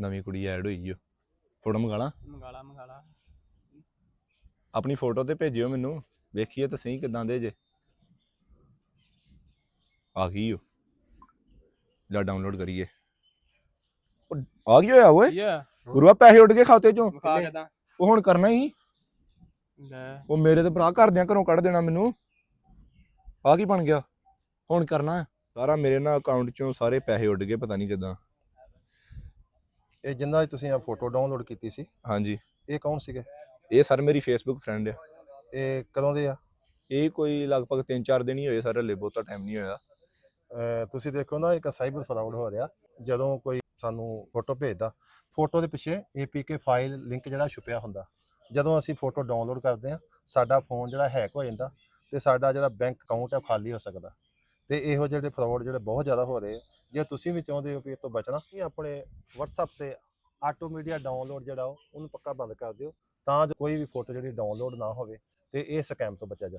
ਨਵੀਂ ਕੁੜੀ ਐਡ ਹੋਈ ਓ। ਫੋਟੋ ਮੰਗਾ ਲਾਂ ਮੰਗਾਲਾ ਮੰਗਾਲਾ। ਆਪਣੀ ਫੋਟੋ ਤੇ ਭੇਜਿਓ ਮੈਨੂੰ। ਵੇਖੀਏ ਤਾਂ ਸਹੀ ਕਿਦਾਂ ਦੇ ਜੇ। ਆ ਗਈ ਓ। ਲੈ ਡਾਊਨਲੋਡ ਕਰੀਏ। ਉਹ ਆ ਗਈ ਹੋਇਆ ਓਏ। ਆ? ਗੁਰੂਆ ਪੈਸੇ ਉੱਡ ਗਏ ਖਾਤੇ ਚੋਂ। ਵਿਖਾ ਕਿਦਾਂ ਉਹ ਹੁਣ ਕਰਨਾ ਹੀ। ਲੈ। ਉਹ ਮੇਰੇ ਤੇ ਭਰਾ ਘਰਦਿਆਂ ਘਰੋਂ ਕੱਢ ਦੇਣਾ ਮੈਨੂੰ। ਆ ਕੀ ਬਣ ਗਿਆ? ਹੁਣ ਕਰਨਾ। ਸਾਰਾ ਮੇਰੇ ਨਾਲ ਅਕਾਊਂਟ ਚੋਂ ਸਾਰੇ ਪੈਸੇ ਉੱਡ ਗਏ ਪਤਾ ਨਹੀਂ ਕਿਦਾਂ। ਇਹ ਜਿੰਨਾ ਦੀ ਤੁਸੀਂ ਆ ਫੋਟੋ ਡਾਊਨਲੋਡ ਕੀਤੀ ਸੀ ਹਾਂਜੀ। ਇਹ ਕੌਣ ਸੀਗੇ? ਇਹ ਸਰ ਮੇਰੀ ਫੇਸਬੁੱਕ ਫਰੈਂਡ ਆ। ਇਹ ਕਦੋਂ ਦੇ ਆ? ਇਹ ਕੋਈ ਲਗਭਗ 3-4 ਦਿਨ ਹੀ ਹੋਏ ਸਰ ਹਲੇ ਬਹੁਤਾ ਟਾਈਮ ਨਹੀਂ ਹੋਇਆ। ਅਹ ਤੁਸੀਂ ਦੇਖੋ ਨਾ ਇੱਕ ਸਾਈਬਰ ਫਰਾਡ ਹੋ ਰਿਹਾ। ਜਦੋਂ ਕੋਈ ਸਾਨੂੰ ਫੋਟੋ ਭੇਜਦਾ ਫੋਟੋ ਦੇ ਪਿੱਛੇ APK ਫਾਈਲ ਲਿੰਕ ਜਿਹੜਾ ਛੁਪਿਆ ਹੁੰਦਾ। ਜਦੋਂ ਅਸੀਂ ਫੋਟੋ ਡਾਊਨਲੋਡ ਕਰਦੇ ਆ ਸਾਡਾ ਫੋਨ ਜਿਹੜਾ ਹੈਕ ਹੋ ਜਾਂਦਾ ਤੇ ਸਾਡਾ ਜਿਹੜਾ ਬੈਂਕ ਅਕਾਊਂਟ ਹੈ ਉਹ ਖਾਲੀ ਹੋ ਸਕਦਾ। ਤੇ ਇਹੋ ਜਿਹੇ ਫਰਾਡ ਜਿਹੜੇ ਬਹੁਤ ਜ਼ਿਆਦਾ ਹੋ ਰਹੇ ਆ ਜੇ ਤੁਸੀਂ ਵੀ ਚਾਹੁੰਦੇ ਹੋ ਵੀ ਇਹ ਤੋਂ ਬਚਣਾ, ਇਹ ਆਪਣੇ WhatsApp ਤੇ ਆਟੋ ਮੀਡੀਆ ਡਾਊਨਲੋਡ ਜਿਹੜਾ ਉਹ, ਉਹਨੂੰ ਪੱਕਾ ਬੰਦ ਕਰ ਦਿਓ, ਤਾਂ ਜੋ ਕੋਈ ਵੀ ਫੋਟੋ ਜਿਹੜੀ ਡਾਊਨਲੋਡ ਨਾ ਹੋਵੇ, ਤੇ ਇਹ ਸਕੈਮ ਤੋਂ ਬਚਿਆ ਜਾ ਸਕੇ।